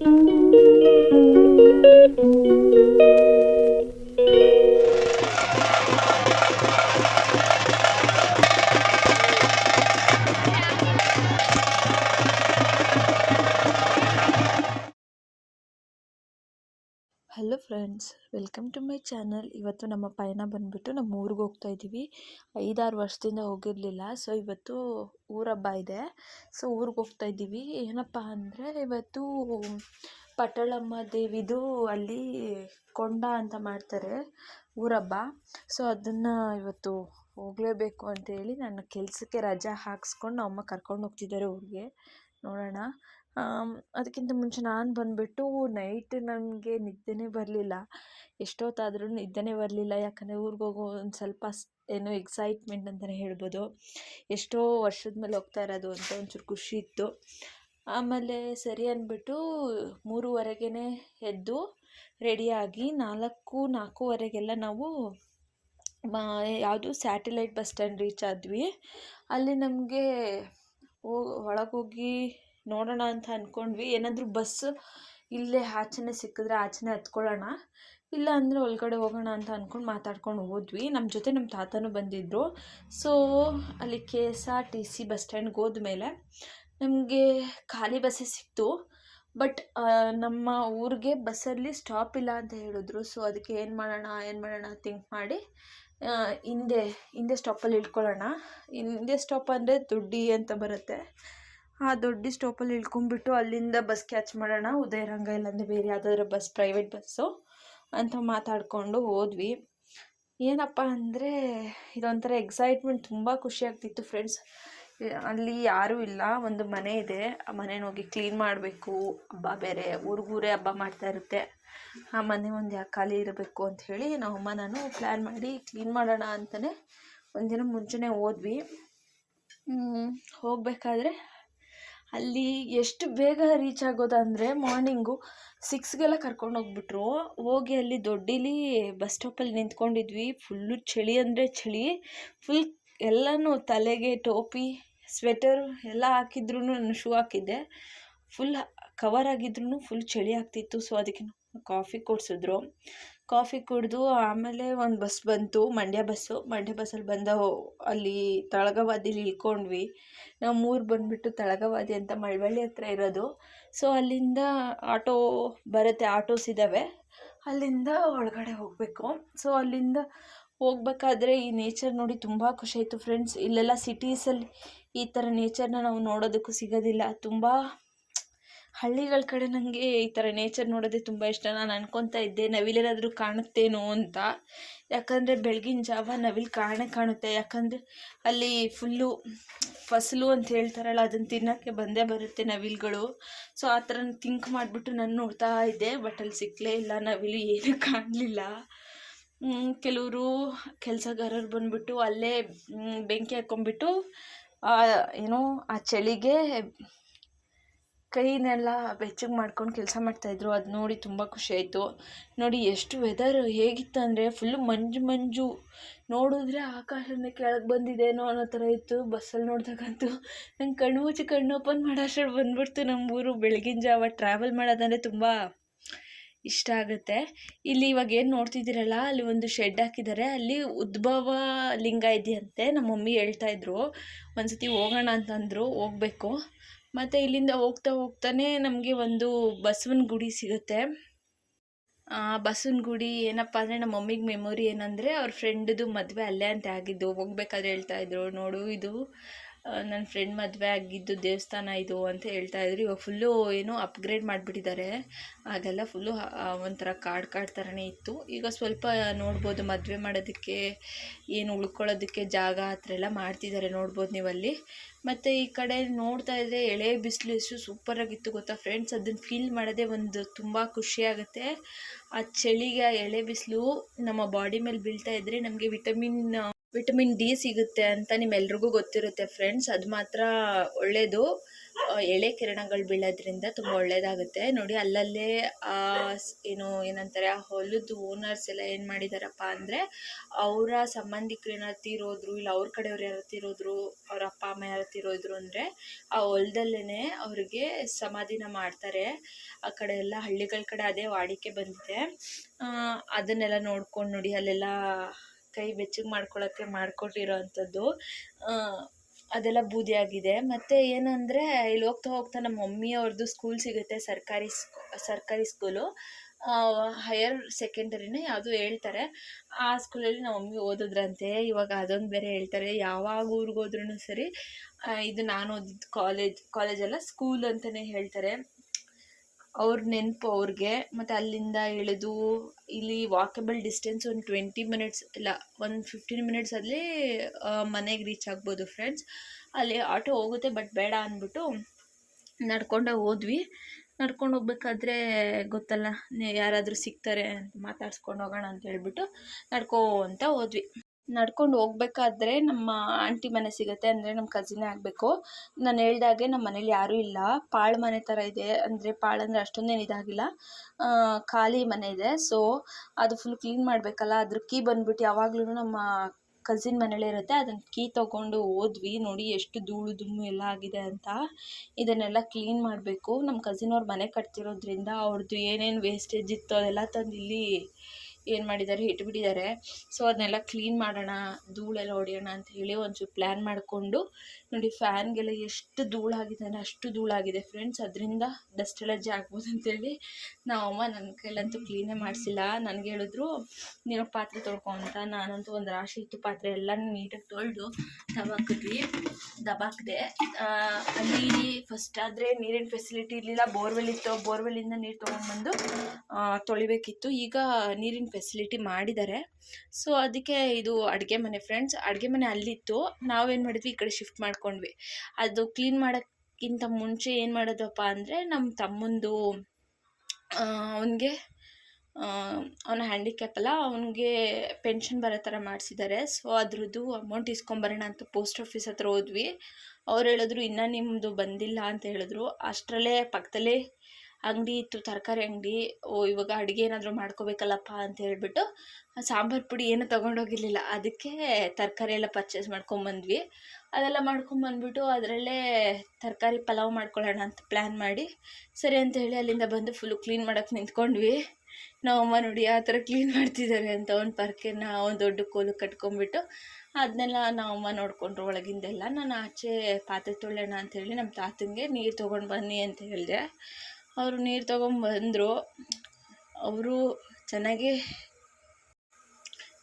Hello friends welcome to my channel ಇವತ್ತು ನಮ್ಮ ಪಯಣ ಬಂದುಬಿಟ್ಟು ನಮ್ಮ ಊರಿಗೆ ಹೋಗ್ತಾ ಇದ್ದೀವಿ. ಐದಾರು ವರ್ಷದಿಂದ ಹೋಗಿರಲಿಲ್ಲ ಸೊ ಇವತ್ತು ಊರಬ್ಬ ಇದೆ. ಸೊ ಊರಿಗೆ ಹೋಗ್ತಾ ಇದ್ದೀವಿ. ಏನಪ್ಪ ಅಂದರೆ ಇವತ್ತು ಪಟ್ಟಳಮ್ಮ ದೇವಿದು ಅಲ್ಲಿ ಕೊಂಡ ಅಂತ ಮಾಡ್ತಾರೆ ಊರಬ್ಬ ಸೊ ಅದನ್ನು ಇವತ್ತು ಹೋಗಲೇಬೇಕು ಅಂತೇಳಿ ನನ್ನ ಕೆಲಸಕ್ಕೆ ರಜಾ ಹಾಕ್ಸ್ಕೊಂಡು ಅಮ್ಮ ಕರ್ಕೊಂಡು ಹೋಗ್ತಿದ್ದಾರೆ ಊರಿಗೆ. ನೋಡೋಣ. ಅದಕ್ಕಿಂತ ಮುಂಚೆ ನಾನು ಬಂದುಬಿಟ್ಟು ನೈಟ್ ನನಗೆ ನಿದ್ದೆನೇ ಬರಲಿಲ್ಲ. ಎಷ್ಟೊತ್ತಾದ್ರೂ ನಿದ್ದೆನೇ ಬರಲಿಲ್ಲ. ಯಾಕಂದರೆ ಊರಿಗೆ ಹೋಗೋ ಒಂದು ಸ್ವಲ್ಪ ಏನು ಎಕ್ಸೈಟ್ಮೆಂಟ್ ಅಂತಲೇ ಹೇಳ್ಬೋದು. ಎಷ್ಟೋ ವರ್ಷದ ಮೇಲೆ ಹೋಗ್ತಾ ಇರೋದು ಅಂತ ಒಂಚೂರು ಖುಷಿ ಇತ್ತು. ಆಮೇಲೆ ಸರಿ ಅಂದ್ಬಿಟ್ಟು ಮೂರುವರೆಗೇ ಎದ್ದು ರೆಡಿಯಾಗಿ ನಾಲ್ಕು, ನಾಲ್ಕೂವರೆಗೆಲ್ಲ ನಾವು ಯಾವುದು ಸ್ಯಾಟಲೈಟ್ ಬಸ್ ಸ್ಟ್ಯಾಂಡ್ ರೀಚ್ ಆದ್ವಿ. ಅಲ್ಲಿ ನಮಗೆ ಹೋಗಿ ಒಳಗೋಗಿ ನೋಡೋಣ ಅಂತ ಅಂದ್ಕೊಂಡ್ವಿ ಏನಾದರೂ ಬಸ್ ಇಲ್ಲೇ ಆಚೆನೇ ಸಿಕ್ಕಿದ್ರೆ ಆಚೆನೇ ಹತ್ಕೊಳ್ಳೋಣ ಇಲ್ಲ ಅಂದರೆ ಒಳಗಡೆ ಹೋಗೋಣ ಅಂತ ಅಂದ್ಕೊಂಡು ಮಾತಾಡ್ಕೊಂಡು ಹೋದ್ವಿ. ನಮ್ಮ ಜೊತೆ ನಮ್ಮ ತಾತನೂ ಬಂದಿದ್ದರು ಸೊ ಅಲ್ಲಿ K S R T C bus ಸ್ಟ್ಯಾಂಡ್ಗೆ ಹೋದ್ಮೇಲೆ ನಮಗೆ ಖಾಲಿ ಬಸ್ಸೇ ಸಿಕ್ತು. ಬಟ್ ನಮ್ಮ ಊರಿಗೆ ಬಸ್ಸಲ್ಲಿ ಸ್ಟಾಪ್ ಇಲ್ಲ ಅಂತ ಹೇಳಿದ್ರು. ಸೊ ಅದಕ್ಕೆ ಏನು ಮಾಡೋಣ ಏನು ಮಾಡೋಣ ಥಿಂಕ್ ಮಾಡಿ ಹಿಂದೆ ಹಿಂದೆ ಸ್ಟಾಪಲ್ಲಿ ಇಳ್ಕೊಳ್ಳೋಣ ಹಿಂದೆ ಸ್ಟಾಪ್ ಅಂದರೆ ದೊಡ್ಡಿ ಅಂತ ಬರುತ್ತೆ. ಆ ದೊಡ್ಡಿ ಸ್ಟಾಪಲ್ಲಿ ಇಳ್ಕೊಂಬಿಟ್ಟು ಅಲ್ಲಿಂದ ಬಸ್ ಕ್ಯಾಚ್ ಮಾಡೋಣ. ಉದಯರಂಗ ಇಲ್ಲಾಂದರೆ ಬೇರೆ ಯಾವುದಾದ್ರು ಬಸ್ ಪ್ರೈವೇಟ್ ಬಸ್ಸು ಅಂತ ಮಾತಾಡಿಕೊಂಡು ಹೋದ್ವಿ. ಏನಪ್ಪ ಅಂದರೆ ಇದೊಂಥರ ಎಕ್ಸೈಟ್ಮೆಂಟ್ ತುಂಬ ಖುಷಿ ಆಗ್ತಿತ್ತು ಫ್ರೆಂಡ್ಸ್ ಅಲ್ಲಿ ಯಾರೂ ಇಲ್ಲ, ಒಂದು ಮನೆ ಇದೆ. ಆ ಮನೇನ ಹೋಗಿ ಕ್ಲೀನ್ ಮಾಡಬೇಕು. ಹಬ್ಬ ಬೇರೆ, ಊರಿಗೂರೇ ಹಬ್ಬ ಮಾಡ್ತಾ ಇರುತ್ತೆ. ಆ ಮನೆ ಒಂದು ಯಾಕೆ ಖಾಲಿ ಇರಬೇಕು ಅಂತ ಹೇಳಿ ಅಮ್ಮ ನಾನು ಪ್ಲ್ಯಾನ್ ಮಾಡಿ ಕ್ಲೀನ್ ಮಾಡೋಣ ಅಂತಲೇ ಒಂದಿನ ಮುಂಚೆನೇ ಹೋದ್ವಿ. ಹೋಗಬೇಕಾದ್ರೆ ಅಲ್ಲಿ ಎಷ್ಟು ಬೇಗ ರೀಚ್ ಆಗೋದಂದರೆ ಮಾರ್ನಿಂಗು ಸಿಕ್ಸ್ಗೆಲ್ಲ ಕರ್ಕೊಂಡು ಹೋಗ್ಬಿಟ್ರು. ಹೋಗಿ ಅಲ್ಲಿ ದೊಡ್ಡಿಲಿ ಬಸ್ ಸ್ಟಾಪಲ್ಲಿ ನಿಂತ್ಕೊಂಡಿದ್ವಿ. ಫುಲ್ಲು ಚಳಿ ಅಂದರೆ ಚಳಿ. ಫುಲ್ ಎಲ್ಲನೂ ತಲೆಗೆ ಟೋಪಿ ಸ್ವೆಟರ್ ಎಲ್ಲ ಹಾಕಿದ್ರು ನಾನು ಶೂ ಹಾಕಿದ್ದೆ. ಫುಲ್ ಕವರ್ ಆಗಿದ್ರು ಫುಲ್ ಚಳಿ ಆಗ್ತಿತ್ತು. ಸೊ ಅದಕ್ಕೆ ಕಾಫಿ ಕೊಡಿಸಿದ್ರು. ಕಾಫಿ ಕುಡಿದು ಆಮೇಲೆ ಒಂದು ಬಸ್ ಬಂತು, ಮಂಡ್ಯ ಬಸ್ಸು. ಮಂಡ್ಯ ಬಸ್ಸಲ್ಲಿ ಬಂದ ಅಲ್ಲಿ ತಳಗವಾದಿಲಿ ಇಳ್ಕೊಂಡ್ವಿ. ನಮ್ಮೂರು ಬಂದುಬಿಟ್ಟು ತಳಗವಾದಿ ಅಂತ ಮಳವಳ್ಳಿ ಹತ್ರ ಇರೋದು. ಸೊ ಅಲ್ಲಿಂದ ಆಟೋ ಬರುತ್ತೆ, ಆಟೋಸ್ ಇದ್ದಾವೆ ಅಲ್ಲಿಂದ ಒಳಗಡೆ ಹೋಗಬೇಕು. ಸೊ ಅಲ್ಲಿಂದ ಹೋಗ್ಬೇಕಾದ್ರೆ ಈ ನೇಚರ್ ನೋಡಿ ತುಂಬ ಖುಷಿ ಆಯಿತು ಫ್ರೆಂಡ್ಸ್. ಇಲ್ಲೆಲ್ಲ ಸಿಟೀಸಲ್ಲಿ ಈ ಥರ ನೇಚರ್ನ ನಾವು ನೋಡೋದಕ್ಕೂ ಸಿಗೋದಿಲ್ಲ. ತುಂಬ ಹಳ್ಳಿಗಳ ಕಡೆ ನನಗೆ ಈ ಥರ ನೇಚರ್ ನೋಡೋದೇ ತುಂಬ ಇಷ್ಟ. ನಾನು ಅನ್ಕೊತಾ ಇದ್ದೆ, ನವಿಲೇನಾದರೂ ಕಾಣುತ್ತೇನೋ ಅಂತ. ಯಾಕಂದರೆ ಬೆಳಗಿನ ಜಾವ ನವಿಲು ಕಾಣೇ ಕಾಣುತ್ತೆ. ಯಾಕಂದರೆ ಅಲ್ಲಿ ಫುಲ್ಲು ಫಸಲು ಅಂತ ಹೇಳ್ತಾರಲ್ಲ ಅದನ್ನು ತಿನ್ನೋಕ್ಕೆ ಬಂದೇ ಬರುತ್ತೆ ನವಿಲುಗಳು. ಸೊ ಆ ಥರ ಥಿಂಕ್ ಮಾಡಿಬಿಟ್ಟು ನಾನು ನೋಡ್ತಾ ಇದ್ದೆ. ಬಟ್ ಅಲ್ಲಿ ಸಿಕ್ಕಲೇ ಇಲ್ಲ, ನವಿಲು ಏನೂ ಕಾಣಲಿಲ್ಲ. ಕೆಲವರು ಕೆಲಸಗಾರರು ಬಂದುಬಿಟ್ಟು ಅಲ್ಲೇ ಬೆಂಕಿ ಹಾಕ್ಕೊಂಬಿಟ್ಟು ಏನೋ, ಆ ಚಳಿಗೆ ಕೈನೆಲ್ಲ ಬೆಚ್ಚಗೆ ಮಾಡ್ಕೊಂಡು ಕೆಲಸ ಮಾಡ್ತಾಯಿದ್ರು ಅದು ನೋಡಿ ತುಂಬ ಖುಷಿ ಆಯಿತು. ನೋಡಿ ಎಷ್ಟು ವೆದರ್ ಹೇಗಿತ್ತು ಅಂದರೆ ಫುಲ್ಲು ಮಂಜು ಮಂಜು. ನೋಡಿದ್ರೆ ಆಕಾಶನೇ ಕೆಳಗೆ ಬಂದಿದೇನೋ ಅನ್ನೋ ಥರ ಇತ್ತು. ಬಸ್ಸಲ್ಲಿ ನೋಡಿದಾಗಂತೂ ನಂಗೆ ಕಣ್ಣು ಮುಚ್ಚಿ ಕಣ್ಣು ಓಪನ್ ಮಾಡೋಷ್ಟು ಬಂದ್ಬಿಡ್ತು. ನಮ್ಮೂರು ಬೆಳಗಿನ ಜಾವ ಟ್ರಾವೆಲ್ ಮಾಡೋದಂದರೆ ತುಂಬ ಇಷ್ಟ ಆಗುತ್ತೆ. ಇಲ್ಲಿ ಇವಾಗ ಏನು ನೋಡ್ತಿದ್ದೀರಲ್ಲ, ಅಲ್ಲಿ ಒಂದು ಶೆಡ್ ಹಾಕಿದ್ದಾರೆ ಅಲ್ಲಿ ಉದ್ಭವ ಲಿಂಗ ಇದೆಯಂತೆ. ನಮ್ಮ ಮಮ್ಮಿ ಹೇಳ್ತಾಯಿದ್ರು ಒಂದು ಸತಿ ಹೋಗೋಣ ಅಂತಂದರು. ಹೋಗ್ಬೇಕು. ಮತ್ತು ಇಲ್ಲಿಂದ ಹೋಗ್ತಾ ಹೋಗ್ತಾನೆ ನಮಗೆ ಒಂದು ಬಸವನ ಗುಡಿ ಸಿಗುತ್ತೆ. ಬಸವನ ಗುಡಿ ಏನಪ್ಪ ಅಂದರೆ ನಮ್ಮ ಮಮ್ಮಿಗೆ ಮೆಮೊರಿ ಏನಂದರೆ ಅವ್ರ ಫ್ರೆಂಡ್ದು ಮದುವೆ ಅಲ್ಲೇ ಅಂತ ಆಗಿದ್ದು. ಹೋಗ್ಬೇಕಾದ್ರೆ ಹೇಳ್ತಾಯಿದ್ರು ನೋಡು ಇದು. ನನ್ನ ಫ್ರೆಂಡ್ ಮದುವೆ ಆಗಿದ್ದು ದೇವಸ್ಥಾನ ಇದು ಅಂತ ಹೇಳ್ತಾ ಇದ್ರು. ಇವಾಗ ಫುಲ್ಲು ಏನು ಅಪ್ಗ್ರೇಡ್ ಮಾಡಿಬಿಟ್ಟಿದ್ದಾರೆ ಆಗೆಲ್ಲ ಫುಲ್ಲು ಒಂಥರ ಕಾಡು ಕಾಡು ಥರನೇ ಇತ್ತು. ಈಗ ಸ್ವಲ್ಪ ನೋಡ್ಬೋದು ಮದುವೆ ಮಾಡೋದಕ್ಕೆ, ಏನು ಉಳ್ಕೊಳ್ಳೋದಕ್ಕೆ ಜಾಗ ಆ ಥರ ಎಲ್ಲ ಮಾಡ್ತಿದ್ದಾರೆ ನೋಡ್ಬೋದು ನೀವಲ್ಲಿ. ಮತ್ತು ಈ ಕಡೆ ನೋಡ್ತಾ ಇದ್ದರೆ ಎಳೆ ಬಿಸಿಲು ಎಷ್ಟು ಸೂಪರಾಗಿತ್ತು ಗೊತ್ತಾ ಫ್ರೆಂಡ್ಸ್ ಅದನ್ನು ಫೀಲ್ ಮಾಡೋದೇ ಒಂದು ತುಂಬ ಖುಷಿಯಾಗುತ್ತೆ ಆ ಚಳಿಗೆ ಆ ಎಳೆ ಬಿಸಿಲು ನಮ್ಮ ಬಾಡಿ ಮೇಲೆ ಬೀಳ್ತಾ ಇದ್ದರೆ ನಮಗೆ ವಿಟಮಿನ್ ವಿಟಮಿನ್ ಡಿ ಸಿಗುತ್ತೆ ಅಂತ ನಿಮ್ಮೆಲ್ರಿಗೂ ಗೊತ್ತಿರುತ್ತೆ ಫ್ರೆಂಡ್ಸ್. ಅದು ಮಾತ್ರ ಒಳ್ಳೆಯದು ಎಳೆ ಕಿರಣಗಳು ಬೀಳೋದ್ರಿಂದ ತುಂಬ ಒಳ್ಳೆಯದಾಗುತ್ತೆ ನೋಡಿ, ಅಲ್ಲಲ್ಲೇ ಏನು, ಏನಂತಾರೆ, ಆ ಹೊಲದ ಓನರ್ಸ್ ಎಲ್ಲ ಏನು ಮಾಡಿದಾರಪ್ಪ ಅಂದರೆ, ಅವರ ಸಂಬಂಧಿಕರು ಏನಾದ್ರು ತೀರೋದ್ರು ಇಲ್ಲ ಅವ್ರ ಕಡೆಯವ್ರು ಯಾರು ತೀರೋದ್ರು ಅವ್ರ ಅಪ್ಪ, ಅಮ್ಮ ಯಾರು ತೀರೋದ್ರು ಅಂದರೆ, ಆ ಹೊಲದಲ್ಲೇ ಅವ್ರಿಗೆ ಸಮಾಧಿನ ಮಾಡ್ತಾರೆ. ಆ ಕಡೆ ಎಲ್ಲ ಹಳ್ಳಿಗಳ ಕಡೆ ಅದೇ ವಾಡಿಕೆ ಬಂದಿದೆ. ಅದನ್ನೆಲ್ಲ ನೋಡ್ಕೊಂಡು ನೋಡಿ, ಅಲ್ಲೆಲ್ಲ ಕೈ ಬೆಚ್ಚಗೆ ಮಾಡ್ಕೊಳ್ಳೋಕ್ಕೆ ಮಾಡಿಕೊಟ್ಟಿರೋ ಅಂಥದ್ದು ಅದೆಲ್ಲ ಆಗಿದೆ ಮತ್ತು ಏನಂದರೆ, ಇಲ್ಲಿ ಹೋಗ್ತಾ ಹೋಗ್ತಾ ನಮ್ಮ ಮಮ್ಮಿಯವ್ರದ್ದು ಸ್ಕೂಲ್ ಸಿಗುತ್ತೆ, ಸರ್ಕಾರಿ ಸ್ಕೂ ಸರ್ಕಾರಿ ಸ್ಕೂಲು ಹೈಯರ್ ಸೆಕೆಂಡರಿನೇ ಯಾವುದು ಹೇಳ್ತಾರೆ. ಆ ಸ್ಕೂಲಲ್ಲಿ ನಮ್ಮ ಮಮ್ಮಿ ಓದಿದ್ರಂತೆ. ಇವಾಗ ಅದೊಂದು ಬೇರೆ ಹೇಳ್ತಾರೆ. ಯಾವಾಗ ಊರಿಗೆ ಹೋದ್ರೂ ಸರಿ ಇದು ನಾನು ಓದಿದ್ದು ಕಾಲೇಜ್ ಕಾಲೇಜಲ್ಲ ಸ್ಕೂಲ್ ಅಂತಲೇ ಹೇಳ್ತಾರೆ. ಅವ್ರ ನೆನಪು ಅವ್ರಿಗೆ, ಮತ್ತು ಅಲ್ಲಿಂದ ಇಳಿದು ಇಲ್ಲಿ ವಾಕಬಲ್ ಡಿಸ್ಟೆನ್ಸ್ ಒಂದು ಟ್ವೆಂಟಿ ಮಿನಿಟ್ಸ್ ಇಲ್ಲ, ಒಂದು ಫಿಫ್ಟೀನ್ ಮಿನಿಟ್ಸಲ್ಲಿ ಮನೆಗೆ ರೀಚ್ ಆಗ್ಬೋದು ಫ್ರೆಂಡ್ಸ್ ಅಲ್ಲಿ ಆಟೋ ಹೋಗುತ್ತೆ ಬಟ್ ಬೇಡ ಅಂದ್ಬಿಟ್ಟು ನಡ್ಕೊಂಡೇ ಹೋದ್ವಿ. ನಡ್ಕೊಂಡು ಹೋಗ್ಬೇಕಾದ್ರೆ ಗೊತ್ತಲ್ಲ ಯಾರಾದರೂ ಸಿಗ್ತಾರೆ ಮಾತಾಡ್ಸ್ಕೊಂಡು ಹೋಗೋಣ ಅಂತ ಹೇಳ್ಬಿಟ್ಟು ನಡ್ಕೋ ಅಂತ ಹೋದ್ವಿ. ನಡ್ಕೊಂಡು ಹೋಗ್ಬೇಕಾದ್ರೆ ನಮ್ಮ ಆಂಟಿ ಮನೆ ಸಿಗುತ್ತೆ ಅಂದರೆ ನಮ್ಮ ಕಸಿನೇ ಆಗಬೇಕು. ನಾನು ಹೇಳ್ದಾಗೆ ನಮ್ಮ ಮನೇಲಿ ಯಾರೂ ಇಲ್ಲ. ಪಾಳು ಮನೆ ಥರ ಇದೆ ಅಂದರೆ ಪಾಳು ಅಂದರೆ ಅಷ್ಟೊಂದೇನು ಇದಾಗಿಲ್ಲ. ಖಾಲಿ ಮನೆ ಇದೆ. ಸೊ ಅದು ಫುಲ್ ಕ್ಲೀನ್ ಮಾಡಬೇಕಲ್ಲ. ಅದ್ರ ಕೀ ಬಂದ್ಬಿಟ್ಟು ಯಾವಾಗ್ಲೂ ನಮ್ಮ ಕಸಿನ್ ಮನೇಲೇ ಇರುತ್ತೆ. ಅದನ್ನು ಕೀ ತೊಗೊಂಡು ಹೋದ್ವಿ. ನೋಡಿ ಎಷ್ಟು ಧೂಳು ದುಮ್ಮು ಎಲ್ಲ ಆಗಿದೆ ಅಂತ. ಇದನ್ನೆಲ್ಲ ಕ್ಲೀನ್ ಮಾಡಬೇಕು. ನಮ್ಮ ಕಸಿನ್ ಅವ್ರ ಮನೆ ಕಟ್ತಿರೋದ್ರಿಂದ ಅವ್ರದ್ದು ಏನೇನು ವೇಸ್ಟೇಜ್ ಇತ್ತು ಅದೆಲ್ಲ ತಂದು ಇಲ್ಲಿ ಏನು ಮಾಡಿದ್ದಾರೆ ಇಟ್ಬಿಟ್ಟಿದ್ದಾರೆ ಸೊ ಅದನ್ನೆಲ್ಲ ಕ್ಲೀನ್ ಮಾಡೋಣ, ಧೂಳೆಲ್ಲ ಹೊಡೆಯೋಣ ಅಂತ ಹೇಳಿ ಒಂಚೂರು ಪ್ಲ್ಯಾನ್ ಮಾಡಿಕೊಂಡು, ನೋಡಿ ಫ್ಯಾನ್ಗೆಲ್ಲ ಎಷ್ಟು ಧೂಳಾಗಿದೆ ಅಂದರೆ ಅಷ್ಟು ಧೂಳಾಗಿದೆ ಫ್ರೆಂಡ್ಸ್ ಅದರಿಂದ ಡಸ್ಟ್ ಎಲರ್ಜಿ ಆಗ್ಬೋದು ಅಂತೇಳಿ ನಾವಮ್ಮ ನನ್ನ ಕೈಲಂತೂ ಕ್ಲೀನೇ ಮಾಡಿಸಿಲ್ಲ. ನನಗೆ ಹೇಳಿದ್ರು, ನೀನು ಪಾತ್ರೆ ತೊಳ್ಕೊ ಅಂತ. ನಾನಂತೂ ಒಂದು ರಾಶಿ ಇತ್ತು, ಪಾತ್ರೆ ಎಲ್ಲ ನೀಟಾಗಿ ತೊಳೆದು ದಬಾಕಿದ್ವಿ ದಬಾಕಿದೆ ಅಲ್ಲಿ ಫಸ್ಟ್ ಆದರೆ ನೀರಿನ ಫೆಸಿಲಿಟಿ ಇರಲಿಲ್ಲ, ಬೋರ್ವೆಲ್ ಇತ್ತು. ಬೋರ್ವೆಲ್ಲಿಂದ ನೀರು ತೊಗೊಂಡ್ಬಂದು ತೊಳಿಬೇಕಿತ್ತು. ಈಗ ನೀರಿನ ಫೆಸಿಲಿಟಿ ಮಾಡಿದ್ದಾರೆ. ಸೊ ಅದಕ್ಕೆ ಇದು ಅಡುಗೆ ಮನೆ ಫ್ರೆಂಡ್ಸ್ ಅಡುಗೆ ಮನೆ ಅಲ್ಲಿತ್ತು. ನಾವೇನು ಮಾಡಿದ್ವಿ? ಈ ಕಡೆ ಶಿಫ್ಟ್ ಮಾಡ್ಕೊಂಡ್ವಿ. ಅದು ಕ್ಲೀನ್ ಮಾಡೋಕ್ಕಿಂತ ಮುಂಚೆ ಏನು ಮಾಡೋದಪ್ಪ ಅಂದರೆ ನಮ್ಮ ತಮ್ಮಂದು ಅವನಿಗೆ ಅವನ ಹ್ಯಾಂಡಿಕ್ಯಾಪ್ ಅಲ್ಲ, ಅವನಿಗೆ ಪೆನ್ಷನ್ ಬರೋ ಥರ ಮಾಡಿಸಿದ್ದಾರೆ. ಸೊ ಅದ್ರದ್ದು ಅಮೌಂಟ್ ಇಸ್ಕೊಂಬರೋಣ ಅಂತ ಪೋಸ್ಟ್ ಆಫೀಸ್ ಹತ್ರ ಹೋದ್ವಿ. ಅವ್ರು ಹೇಳಿದ್ರು, ಇನ್ನೂ ನಿಮ್ಮದು ಬಂದಿಲ್ಲ ಅಂತ ಹೇಳಿದ್ರು. ಅಷ್ಟರಲ್ಲೇ ಪಕ್ಕದಲ್ಲೇ ಅಂಗಡಿ ಇತ್ತು, ತರಕಾರಿ ಅಂಗಡಿ. ಓ, ಇವಾಗ ಅಡುಗೆ ಏನಾದರೂ ಮಾಡ್ಕೋಬೇಕಲ್ಲಪ್ಪ ಅಂತ ಹೇಳ್ಬಿಟ್ಟು ಸಾಂಬಾರು ಪುಡಿ ಏನು ತೊಗೊಂಡೋಗಿರ್ಲಿಲ್ಲ. ಅದಕ್ಕೆ ತರಕಾರಿ ಎಲ್ಲ ಪರ್ಚೇಸ್ ಮಾಡ್ಕೊಂಬಂದ್ವಿ. ಅದೆಲ್ಲ ಮಾಡ್ಕೊಂಬಂದ್ಬಿಟ್ಟು ಅದರಲ್ಲೇ ತರಕಾರಿ ಪಲಾವ್ ಮಾಡ್ಕೊಳ್ಳೋಣ ಅಂತ ಪ್ಲ್ಯಾನ್ ಮಾಡಿ, ಸರಿ ಅಂತ ಹೇಳಿ ಅಲ್ಲಿಂದ ಬಂದು ಫುಲ್ಲು ಕ್ಲೀನ್ ಮಾಡೋಕ್ಕೆ ನಿಂತ್ಕೊಂಡ್ವಿ. ನಮ್ಮಮ್ಮ ನೋಡಿ ಆ ಥರ ಕ್ಲೀನ್ ಮಾಡ್ತಿದ್ದಾರೆ ಅಂತ ಒಂದು ಪರ್ಕೆನ, ಒಂದು ದೊಡ್ಡ ಕೋಲು ಕಟ್ಕೊಂಡ್ಬಿಟ್ಟು ಅದನ್ನೆಲ್ಲ ನಮ್ಮಮ್ಮ ನೋಡಿಕೊಂಡ್ರು ಒಳಗಿಂದೆಲ್ಲ. ನಾನು ಆಚೆ ಪಾತ್ರೆ ತೊಳೆಯೋಣ ಅಂತ ಹೇಳಿ ನಮ್ಮ ತಾತಂಗೆ ನೀರು ತೊಗೊಂಡು ಬನ್ನಿ ಅಂತ ಹೇಳಿದೆ. ಅವರು ನೀರು ತೊಗೊಂಬಂದರು. ಅವರು ಚೆನ್ನಾಗಿ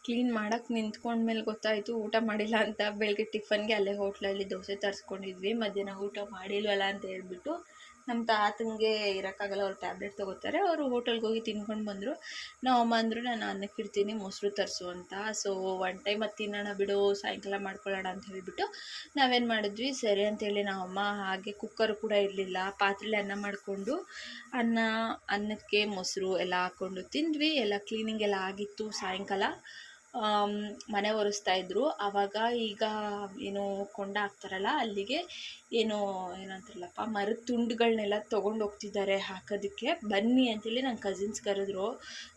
ಕ್ಲೀನ್ ಮಾಡೋಕ್ಕೆ ನಿಂತ್ಕೊಂಡ್ಮೇಲೆ ಗೊತ್ತಾಯಿತು, ಊಟ ಮಾಡಿಲ್ಲ ಅಂತ ಬೆಳಗ್ಗೆ ಟಿಫನ್ಗೆ ಅಲ್ಲೇ ಹೋಟ್ಲಲ್ಲಿ ದೋಸೆ ತರಿಸ್ಕೊಂಡಿದ್ವಿ, ಮಧ್ಯಾಹ್ನ ಊಟ ಮಾಡಿಲ್ವಲ್ಲ ಅಂತ ಹೇಳ್ಬಿಟ್ಟು ನಮ್ಮ ತಾತನಿಗೆ ಇರೋಕ್ಕಾಗಲ್ಲ, ಅವ್ರು ಟ್ಯಾಬ್ಲೆಟ್ ತೊಗೋತಾರೆ. ಅವರು ಹೋಟೆಲ್ಗೆ ಹೋಗಿ ತಿನ್ಕೊಂಡು ಬಂದರು. ನಮ್ಮ ಅಮ್ಮ ಅಂದರು, ನಾನು ಅನ್ನಕ್ಕೆ ಇಡ್ತೀನಿ ಮೊಸರು ತರಿಸು ಅಂತ. ಸೊ ಒನ್ ಟೈಮ್ ಅದು ತಿನ್ನೋಣ ಬಿಡು, ಸಾಯಂಕಾಲ ಮಾಡ್ಕೊಳ್ಳೋಣ ಅಂತ ಹೇಳಿಬಿಟ್ಟು ನಾವೇನು ಮಾಡಿದ್ವಿ. ಸರಿ ಅಂತೇಳಿ ನಮ್ಮಮ್ಮ ಹಾಗೆ ಕುಕ್ಕರ್ ಕೂಡ ಇರಲಿಲ್ಲ. ಪಾತ್ರೆಲಿ ಅನ್ನ ಮಾಡಿಕೊಂಡು ಅನ್ನ, ಅನ್ನಕ್ಕೆ ಮೊಸರು ಎಲ್ಲ ಹಾಕ್ಕೊಂಡು ತಿಂದ್ವಿ. ಎಲ್ಲ ಕ್ಲೀನಿಂಗ್ ಎಲ್ಲ ಆಗಿತ್ತು ಸಾಯಂಕಾಲ. ಮನೆ ಒರೆಸ್ತಾ ಇದ್ರು. ಆವಾಗ ಈಗ ಏನು ಕೊಂಡ ಹಾಕ್ತಾರಲ್ಲ, ಅಲ್ಲಿಗೆ ಏನು, ಏನಂತಾರಲ್ಲಪ್ಪ, ಮರದ ತುಂಡುಗಳನ್ನೆಲ್ಲ ತೊಗೊಂಡು ಹೋಗ್ತಿದ್ದಾರೆ ಹಾಕೋದಕ್ಕೆ. ಬನ್ನಿ ಅಂತೇಳಿ ನನ್ನ ಕಸಿನ್ಸ್ ಕರೆದ್ರು.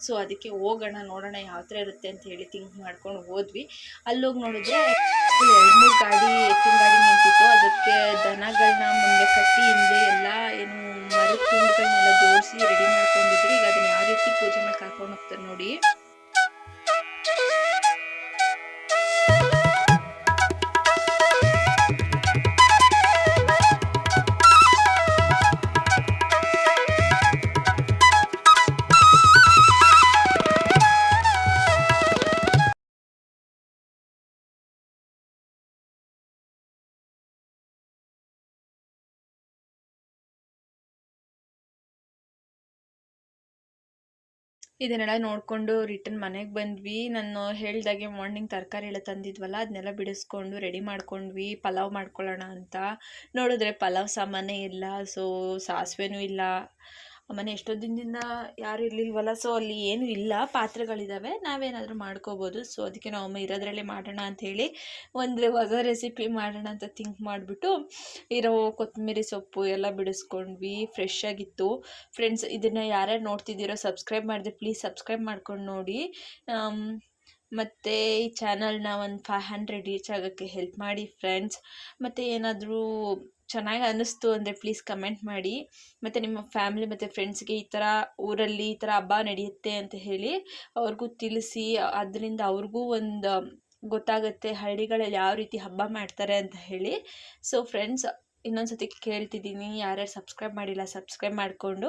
ಸೊ ಅದಕ್ಕೆ ಹೋಗೋಣ, ನೋಡೋಣ ಯಾವ ಥರ ಇರುತ್ತೆ ಅಂತ ಹೇಳಿ ಥಿಂಕ್ ಮಾಡ್ಕೊಂಡು ಹೋದ್ವಿ. ಅಲ್ಲೋಗಿ ನೋಡಿದ್ರೆ ಎರಡು ಮೂರು ಗಾಡಿ, ಎತ್ತಿನ ಗಾಡಿ ನಿಂತಿತ್ತು. ಅದಕ್ಕೆ ದನಗಳನ್ನ ಮುಂದೆ ಕಟ್ಟಿ, ಹಿಂದೆ ಎಲ್ಲ ಏನು ಮರದ ತುಂಡುಗಳನ್ನೆಲ್ಲ ಜೋಡಿಸಿ ರೆಡಿ ಮಾಡ್ಕೊಂಡಿದ್ರು. ಈಗ ಅದನ್ನು ಯಾವ ರೀತಿ ಪೂಜೆ ಮಾಡಿ ಕರ್ಕೊಂಡು ಹೋಗ್ತಾರೆ ನೋಡಿ. ಇದನ್ನೆಲ್ಲ ನೋಡಿಕೊಂಡು ರಿಟರ್ನ್ ಮನೆಗೆ ಬಂದ್ವಿ. ನಾನು ಹೇಳ್ದಾಗೆ ಮಾರ್ನಿಂಗ್ ತರಕಾರಿ ಎಲ್ಲ ತಂದಿದ್ವಲ್ಲ ಅದನ್ನೆಲ್ಲ ಬಿಡಿಸ್ಕೊಂಡು ರೆಡಿ ಮಾಡ್ಕೊಂಡ್ವಿ. ಪಲಾವ್ ಮಾಡ್ಕೊಳ್ಳೋಣ ಅಂತ. ನೋಡಿದ್ರೆ ಪಲಾವ್ ಸಾಮಾನೇ ಇಲ್ಲ ಸೊ ಸಾಸಿವೆನೂ ಇಲ್ಲ. ಮನೆ ಎಷ್ಟೋ ದಿನದಿಂದ ಯಾರು ಇರಲಿಲ್ವಲ್ಲ ಸೊ ಅಲ್ಲಿ ಏನೂ ಇಲ್ಲ ಪಾತ್ರೆಗಳಿದ್ದಾವೆ ನಾವೇನಾದರೂ ಮಾಡ್ಕೋಬೋದು. ಸೊ ಅದಕ್ಕೆ ನಾವು ಅಮ್ಮ ಇರೋದ್ರಲ್ಲೇ ಮಾಡೋಣ ಅಂಥೇಳಿ ಒಂದು ಹೊಸ ರೆಸಿಪಿ ಮಾಡೋಣ ಅಂತ ಥಿಂಕ್ ಮಾಡಿಬಿಟ್ಟು ಇರೋ ಕೊತ್ತಂಬರಿ ಸೊಪ್ಪು ಎಲ್ಲ ಬಿಡಿಸ್ಕೊಂಡ್ವಿ ಫ್ರೆಶ್ ಆಗಿತ್ತು. ಫ್ರೆಂಡ್ಸ್ ಇದನ್ನು ಯಾರ್ಯಾರು ನೋಡ್ತಿದ್ದೀರೋ ಸಬ್ಸ್ಕ್ರೈಬ್ ಮಾಡಿದೆ ಪ್ಲೀಸ್ ಸಬ್ಸ್ಕ್ರೈಬ್ ಮಾಡ್ಕೊಂಡು ನೋಡಿ. ಮತ್ತು ಈ ಚಾನಲ್ನ ಒಂದು ಫೈವ್ ಹಂಡ್ರೆಡ್ ರೀಚ್ ಆಗೋಕ್ಕೆ ಹೆಲ್ಪ್ ಮಾಡಿ ಫ್ರೆಂಡ್ಸ್ ಮತ್ತು ಏನಾದರೂ ಚೆನ್ನಾಗಿ ಅನ್ನಿಸ್ತು ಅಂದರೆ ಪ್ಲೀಸ್ ಕಮೆಂಟ್ ಮಾಡಿ. ಮತ್ತು ನಿಮ್ಮ ಫ್ಯಾಮಿಲಿ ಮತ್ತು ಫ್ರೆಂಡ್ಸ್ಗೆ ಈ ಥರ ಊರಲ್ಲಿ ಈ ಥರ ಹಬ್ಬ ನಡೆಯುತ್ತೆ ಅಂತ ಹೇಳಿ ಅವ್ರಿಗೂ ತಿಳಿಸಿ, ಅದರಿಂದ ಅವ್ರಿಗೂ ಒಂದು ಗೊತ್ತಾಗುತ್ತೆ ಹಳ್ಳಿಗಳಲ್ಲಿ ಯಾವ ರೀತಿ ಹಬ್ಬ ಮಾಡ್ತಾರೆ ಅಂತ ಹೇಳಿ. ಸೊ ಫ್ರೆಂಡ್ಸ್ ಇನ್ನೊಂದು ಸತಿ ಕೇಳ್ತಿದ್ದೀನಿ, ಯಾರ್ಯಾರು ಸಬ್ಸ್ಕ್ರೈಬ್ ಮಾಡಿಲ್ಲ ಸಬ್ಸ್ಕ್ರೈಬ್ ಮಾಡಿಕೊಂಡು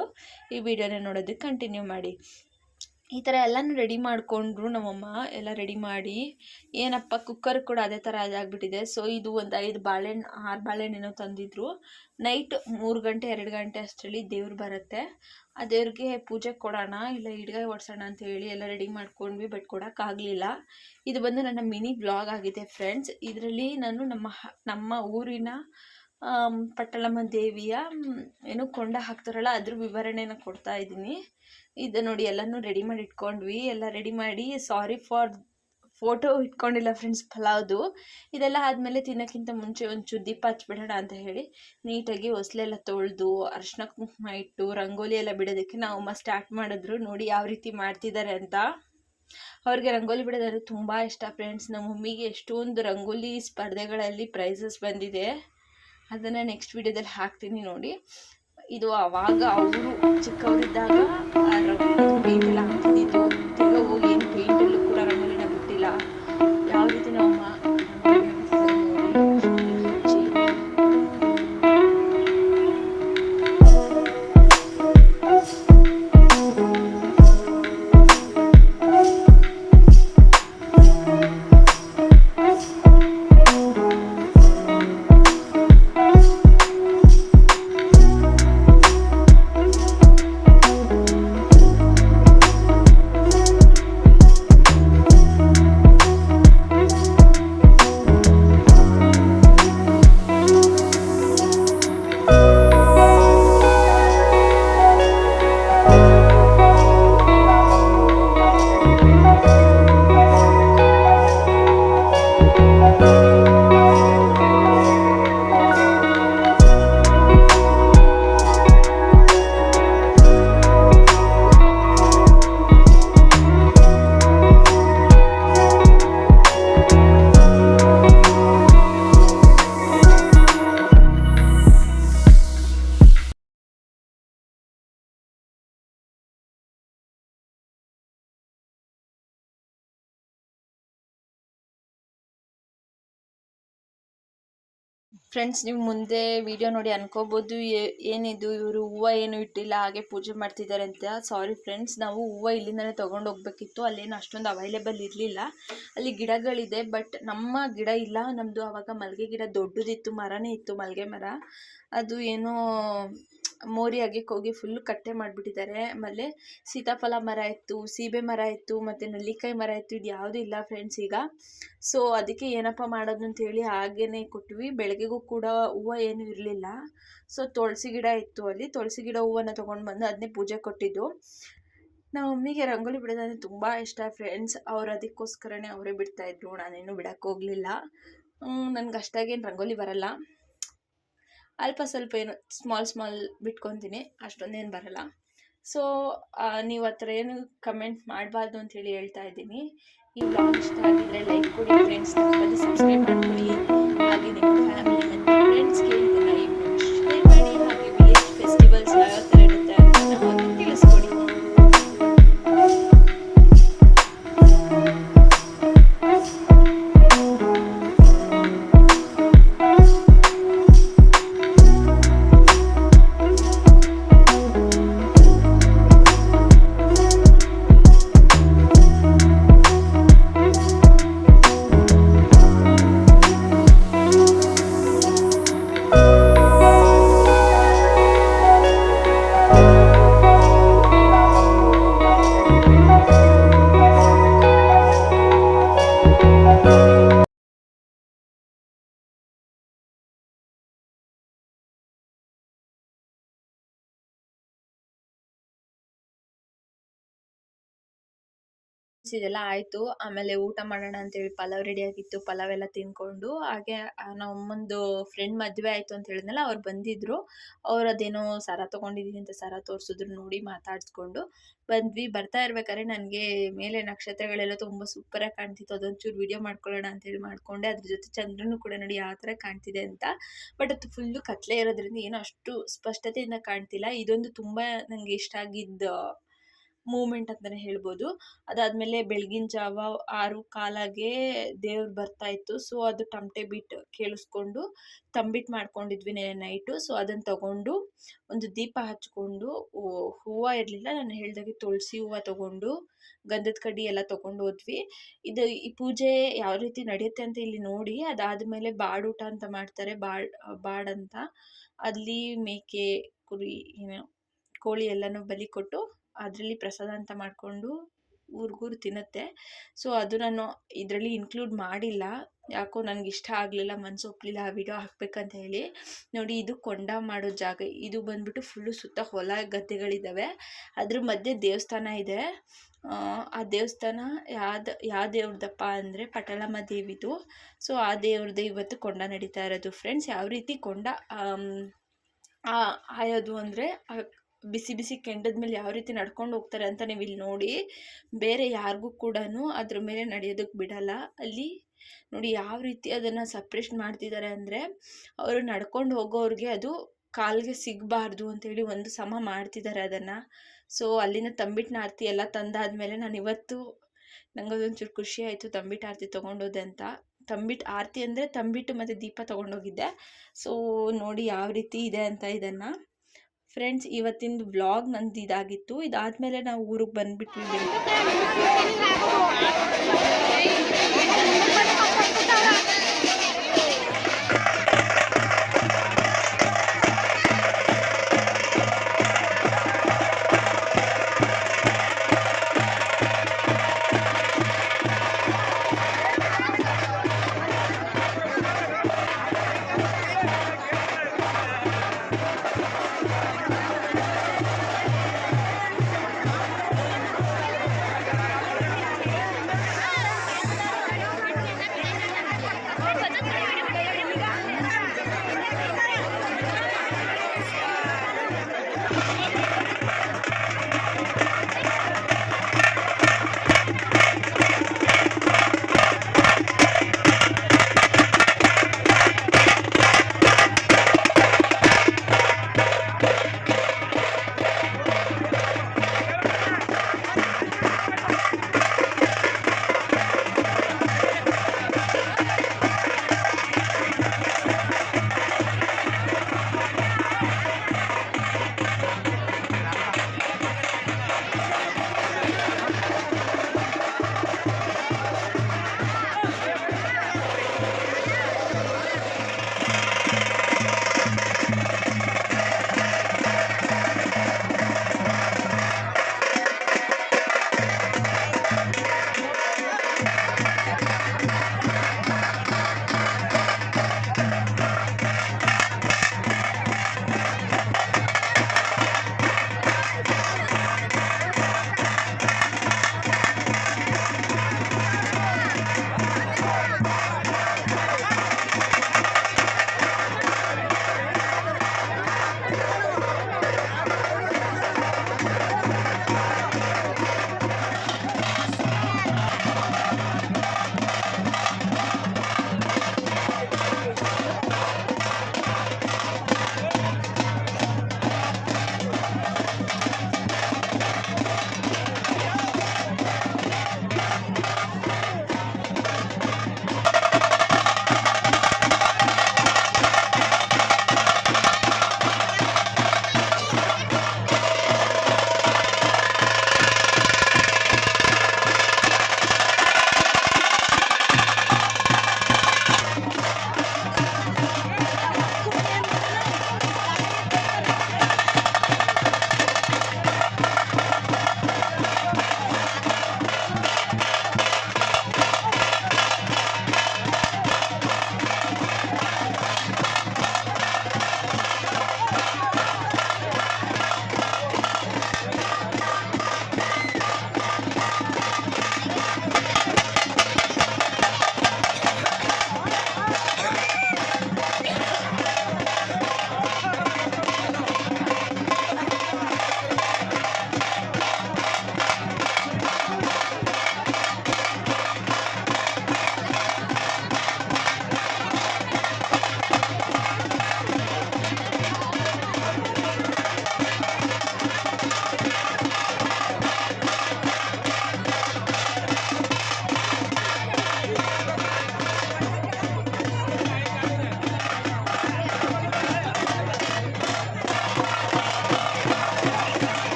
ಈ ವಿಡಿಯೋನ ನೋಡೋದಕ್ಕೆ ಕಂಟಿನ್ಯೂ ಮಾಡಿ. ಈ ಥರ ಎಲ್ಲನೂ ರೆಡಿ ಮಾಡಿಕೊಂಡ್ರು ನಮ್ಮಮ್ಮ, ಎಲ್ಲ ರೆಡಿ ಮಾಡಿ. ಏನಪ್ಪ ಕುಕ್ಕರ್ ಕೂಡ ಅದೇ ಥರ ಇದಾಗ್ಬಿಟ್ಟಿದೆ ಸೊ ಇದು ಒಂದು ಐದು ಬಾಳೆಹಣ್ಣು ಆರು ಬಾಳೆಹಣ್ಣೇನೋ ತಂದಿದ್ರು. ನೈಟ್ ಮೂರು ಗಂಟೆ, ಎರಡು ಗಂಟೆ ಅಷ್ಟರಲ್ಲಿ ದೇವ್ರು ಬರುತ್ತೆ. ಆ ದೇವ್ರಿಗೆ ಪೂಜೆ ಕೊಡೋಣ, ಇಲ್ಲ ಹಿಡ್ಗಾಯಿ ಓಡಿಸೋಣ ಅಂತ ಹೇಳಿ ಎಲ್ಲ ರೆಡಿ ಮಾಡ್ಕೊಂಡ್ವಿ ಬಟ್ ಕೊಡೋಕ್ಕಾಗಲಿಲ್ಲ ಇದು ಬಂದು ನನ್ನ ಮಿನಿ ಬ್ಲಾಗ್ ಆಗಿದೆ ಫ್ರೆಂಡ್ಸ್ ಇದರಲ್ಲಿ ನಾನು ನಮ್ಮ ನಮ್ಮ ಊರಿನ ಪಟ್ಟಳಮ್ಮ ದೇವಿಯ ಏನು ಕೊಂಡ ಹಾಕ್ತಾರಲ್ಲ, ಅದ್ರ ವಿವರಣೆನ ಕೊಡ್ತಾ ಇದ್ದೀನಿ. ಇದು ನೋಡಿ, ಎಲ್ಲನೂ ರೆಡಿ ಮಾಡಿ ಇಟ್ಕೊಂಡ್ವಿ. ಎಲ್ಲ ರೆಡಿ ಮಾಡಿ ಸಾರಿ ಫಾರ್ ಫೋಟೋ ಇಟ್ಕೊಂಡಿಲ್ಲ ಫ್ರೆಂಡ್ಸ್ ಪಲಾವ್ದು. ಇದೆಲ್ಲ ಆದಮೇಲೆ ತಿನ್ನೋಕ್ಕಿಂತ ಮುಂಚೆ ಒಂಚೂರು ದೀಪ ಹಚ್ಬಿಡೋಣ ಅಂತ ಹೇಳಿ, ನೀಟಾಗಿ ಹೊಸ್ಲೆಲ್ಲ ತೊಳೆದು ಅರ್ಶಿನ ಕುಂಕುಮ ಇಟ್ಟು, ರಂಗೋಲಿ ಎಲ್ಲ ಬಿಡೋದಕ್ಕೆ ನಾವು ಸ್ಟಾರ್ಟ್ ಮಾಡಿದ್ರು. ನೋಡಿ, ಯಾವ ರೀತಿ ಮಾಡ್ತಿದ್ದಾರೆ ಅಂತ. ಅವ್ರಿಗೆ ರಂಗೋಲಿ ಬಿಡೋದಾದ್ರೆ ತುಂಬ ಇಷ್ಟ ಫ್ರೆಂಡ್ಸ್ ನಮ್ಮ ಮಮ್ಮಿಗೆ ಎಷ್ಟೊಂದು ರಂಗೋಲಿ ಸ್ಪರ್ಧೆಗಳಲ್ಲಿ ಪ್ರೈಸಸ್ ಬಂದಿದೆ. ಅದನ್ನು ನೆಕ್ಸ್ಟ್ ವಿಡಿಯೋದಲ್ಲಿ ಹಾಕ್ತೀನಿ ನೋಡಿ. ಇದು ಅವಾಗ ಅವರು ಚಿಕ್ಕವರಿದ್ದಾಗ ಫ್ರೆಂಡ್ಸ್ ನೀವು ಮುಂದೆ ವಿಡಿಯೋ ನೋಡಿ ಅನ್ಕೋಬೋದು ಏನಿದು, ಇವರು ಹೂವು ಏನು ಇಟ್ಟಿಲ್ಲ, ಹಾಗೆ ಪೂಜೆ ಮಾಡ್ತಿದ್ದಾರೆ ಅಂತ. ಸಾರಿ ಫ್ರೆಂಡ್ಸ್ ನಾವು ಹೂವು ಇಲ್ಲಿಂದಲೇ ತೊಗೊಂಡು ಹೋಗ್ಬೇಕಿತ್ತು. ಅಲ್ಲೇನು ಅಷ್ಟೊಂದು ಅವೈಲೇಬಲ್ ಇರಲಿಲ್ಲ. ಅಲ್ಲಿ ಗಿಡಗಳಿದೆ ಬಟ್ ನಮ್ಮ ಗಿಡ ಇಲ್ಲ. ನಮ್ಮದು ಆವಾಗ ಮಲ್ಲಿಗೆ ಗಿಡ ದೊಡ್ಡದಿತ್ತು, ಮರನೇ ಇತ್ತು ಮಲ್ಲಿಗೆ ಮರ. ಅದು ಏನೋ ಮೋರಿ ಆಗಕ್ಕೆ ಹೋಗಿ ಫುಲ್ ಕಟ್ಟೆ ಮಾಡಿಬಿಟ್ಟಿದ್ದಾರೆ ಆಮೇಲೆ ಸೀತಾಫಲ ಮರ ಇತ್ತು, ಸೀಬೆ ಮರ ಇತ್ತು, ಮತ್ತು ನೆಲ್ಲಿಕಾಯಿ ಮರ ಇತ್ತು, ಇದು ಯಾವುದೂ ಇಲ್ಲ ಫ್ರೆಂಡ್ಸ್ ಈಗ. ಸೊ ಅದಕ್ಕೆ ಏನಪ್ಪ ಮಾಡೋದು ಅಂತೇಳಿ ಹಾಗೇ ಕೊಟ್ವಿ. ಬೆಳಗ್ಗೆಗೂ ಕೂಡ ಹೂವು ಏನೂ ಇರಲಿಲ್ಲ. ಸೊ ತುಳಸಿ ಗಿಡ ಇತ್ತು ಅಲ್ಲಿ. ತುಳಸಿ ಗಿಡ ಹೂವನ್ನು ತೊಗೊಂಡು ಬಂದು ಅದನ್ನೇ ಪೂಜೆ ಕೊಟ್ಟಿದ್ದು. ನಮ್ಮ ಮಮ್ಮಿಗೆ ರಂಗೋಲಿ ಬಿಡೋದಂದ್ರೆ ತುಂಬ ಇಷ್ಟ ಫ್ರೆಂಡ್ಸ್ ಅವ್ರು ಅದಕ್ಕೋಸ್ಕರನೇ ಅವರೇ ಬಿಡ್ತಾಯಿದ್ರು ನಾನೇನು ಬಿಡೋಕ್ಕೋಗ್ಲಿಲ್ಲ ನನಗೆ ಅಷ್ಟಾಗೇನು ರಂಗೋಲಿ ಬರಲ್ಲ. ಅಲ್ಪ ಸ್ವಲ್ಪ ಏನು ಸ್ಮಾಲ್ ಸ್ಮಾಲ್ ಬಿಟ್ಕೊತೀನಿ ಅಷ್ಟೊಂದೇನು ಬರಲ್ಲ. ಸೊ ನೀವು ಹತ್ರ ಏನು ಕಮೆಂಟ್ ಮಾಡಬಾರ್ದು ಅಂತೇಳಿ ಹೇಳ್ತಾ ಇದ್ದೀನಿ. ಈ ಬ್ಲಾಗ್ ಇಷ್ಟ ಆಗಿದ್ರೆ ಲೈಕ್ ಕೊಡಿ ಫ್ರೆಂಡ್ಸ್ ಸಬ್ಸ್ಕ್ರೈಬ್ ಮಾಡ್ಕೊಳ್ಳಿ ಹಾಗೆ ನಿಮ್ಮ ಫ್ಯಾಮಿಲಿ ಮತ್ತು ಫ್ರೆಂಡ್ಸ್ಗೆ ಇದೆಲ್ಲ ಆಯಿತು. ಆಮೇಲೆ ಊಟ ಮಾಡೋಣ ಅಂತೇಳಿ ಪಲಾವ್ ರೆಡಿ ಆಗಿತ್ತು. ಪಲಾವ್ ಎಲ್ಲ ತಿನ್ಕೊಂಡು ಹಾಗೆ ಆ, ನಮ್ಮ ಅಮ್ಮಂದು ಫ್ರೆಂಡ್ ಮದುವೆ ಆಯಿತು ಅಂತ ಹೇಳಿದ್ನಲ್ಲ ಅವ್ರು ಬಂದಿದ್ರು. ಅವ್ರು ಅದೇನೋ ಸರ ತೊಗೊಂಡಿದ್ದೀನಿ ಅಂತ ಸರ ತೋರಿಸಿದ್ರು ನೋಡಿ ಮಾತಾಡಿಸ್ಕೊಂಡು ಬಂದ್ವಿ. ಬರ್ತಾ ಇರ್ಬೇಕಾದ್ರೆ ನನಗೆ ಮೇಲೆ ನಕ್ಷತ್ರಗಳೆಲ್ಲ ತುಂಬ ಸೂಪರಾಗಿ ಕಾಣ್ತಿತ್ತು. ಅದೊಂಚೂರು ವಿಡಿಯೋ ಮಾಡ್ಕೊಳ್ಳೋಣ ಅಂತೇಳಿ ಮಾಡ್ಕೊಂಡೆ. ಅದ್ರ ಜೊತೆ ಚಂದ್ರನು ಕೂಡ ನೋಡಿ ಯಾವ ಥರ ಕಾಣ್ತಿದೆ ಅಂತ. ಬಟ್ ಅದು ಫುಲ್ಲು ಕತ್ಲೆ ಇರೋದ್ರಿಂದ ಏನೋ ಅಷ್ಟು ಸ್ಪಷ್ಟತೆಯಿಂದ ಕಾಣ್ತಿಲ್ಲ. ಇದೊಂದು ತುಂಬ ನನಗೆ ಇಷ್ಟ ಆಗಿದ್ದ ಮೂಮೆಂಟ್ ಅಂತಲೇ ಹೇಳ್ಬೋದು. ಅದಾದಮೇಲೆ ಬೆಳಗಿನ ಜಾವ ಆರು ಕಾಲಾಗೆ ದೇವ್ರು ಬರ್ತಾ ಇತ್ತು. ಸೊ, ಅದು ತಮಟೆ ಬಿಟ್ಟು ಕೇಳಿಸ್ಕೊಂಡು ತಂಬಿಟ್ ಮಾಡ್ಕೊಂಡಿದ್ವಿ ನೆನೆ ನೈಟು. ಸೊ ಅದನ್ನು ತಗೊಂಡು ಒಂದು ದೀಪ ಹಚ್ಕೊಂಡು ಹೂವು ಇರಲಿಲ್ಲ. ನಾನು ಹೇಳ್ದಾಗೆ ತುಳಸಿ ಹೂವು ತಗೊಂಡು ಗಂಧದ ಕಡ್ಡಿ ಎಲ್ಲ ತಗೊಂಡು ಹೋದ್ವಿ. ಇದು ಈ ಪೂಜೆ ಯಾವ ರೀತಿ ನಡೆಯುತ್ತೆ ಅಂತ ಇಲ್ಲಿ ನೋಡಿ, ಅದಾದಮೇಲೆ ಬಾಡೂಟ ಅಂತ ಮಾಡ್ತಾರೆ. ಬಾಡ್ ಬಾಡ್ ಅಂತ. ಅಲ್ಲಿ ಮೇಕೆ, ಕುರಿ, ಏನು, ಕೋಳಿ ಎಲ್ಲನೂ ಬಲಿ ಕೊಟ್ಟು ಅದರಲ್ಲಿ ಪ್ರಸಾದ ಅಂತ ಮಾಡಿಕೊಂಡು ಊರಿಗೂರು ತಿನ್ನುತ್ತೆ. ಸೊ ಅದು ನಾನು ಇದರಲ್ಲಿ ಇನ್ಕ್ಲೂಡ್ ಮಾಡಿಲ್ಲ. ಯಾಕೋ ನನಗೆ ಇಷ್ಟ ಆಗಲಿಲ್ಲ ಮನಸ್ಸು ಒಪ್ಪಲಿಲ್ಲ ಆ ವಿಡಿಯೋ ಹಾಕ್ಬೇಕಂತ ಹೇಳಿ. ನೋಡಿ ಇದು ಕೊಂಡ ಮಾಡೋ ಜಾಗ. ಇದು ಬಂದ್ಬಿಟ್ಟು ಫುಲ್ಲು ಸುತ್ತ ಹೊಲ ಗದ್ದೆಗಳಿದ್ದಾವೆ ಅದ್ರ ಮಧ್ಯೆ ದೇವಸ್ಥಾನ ಇದೆ. ಆ, ದೇವಸ್ಥಾನ ಯಾವ್ದು ಯಾವ ದೇವ್ರದಪ್ಪ ಅಂದರೆ ಪಟಾಳಮ್ಮ ದೇವಿದು. ಸೊ ಆ ದೇವ್ರದ್ದು ಇವತ್ತು ಕೊಂಡ ನಡೀತಾ ಇರೋದು. ಫ್ರೆಂಡ್ಸ್ ಯಾವ ರೀತಿ ಕೊಂಡ ಆಯೋದು ಅಂದರೆ ಬಿಸಿ ಬಿಸಿ ಕೆಂಡದ ಮೇಲೆ ಯಾವ ರೀತಿ ನಡ್ಕೊಂಡು ಹೋಗ್ತಾರೆ ಅಂತ ನೀವು ಇಲ್ಲಿ ನೋಡಿ. ಬೇರೆ ಯಾರಿಗೂ ಕೂಡ ಅದ್ರ ಮೇಲೆ ನಡೆಯೋದಕ್ಕೆ ಬಿಡಲ್ಲ. ಅಲ್ಲಿ ನೋಡಿ ಯಾವ ರೀತಿ ಅದನ್ನು ಸಪ್ರೇಷನ್ ಮಾಡ್ತಿದ್ದಾರೆ ಅಂದರೆ ಅವರು ನಡ್ಕೊಂಡು ಹೋಗೋರಿಗೆ ಅದು ಕಾಲಿಗೆ ಸಿಗಬಾರ್ದು ಅಂತೇಳಿ ಒಂದು ಸಮ ಮಾಡ್ತಿದ್ದಾರೆ ಅದನ್ನು. ಸೊ ಅಲ್ಲಿನ ತಂಬಿಟ್ಟಿನ ಆರತಿ ಎಲ್ಲ ತಂದಾದ್ಮೇಲೆ ನಾನು ಇವತ್ತು ನನಗದೊಂಚೂರು ಖುಷಿ ಆಯಿತು ತಂಬಿಟ್ಟು ಆರತಿ ತೊಗೊಂಡೋದೆ ಅಂತ. ತಂಬಿಟ್ಟು ಆರತಿ ಅಂದರೆ ತಂಬಿಟ್ಟು ಮತ್ತು ದೀಪ ತೊಗೊಂಡೋಗಿದ್ದೆ. ಸೊ ನೋಡಿ ಯಾವ ರೀತಿ ಇದೆ ಅಂತ ಇದನ್ನು. ಫ್ರೆಂಡ್ಸ್ ಇವತ್ತಿನ ವ್ಲಾಗ್ ನಂದು ಇದಾಗಿತ್ತು ಇದಾದಮೇಲೆ ನಾವು ಊರಿಗೆ ಬಂದುಬಿಟ್ವಿ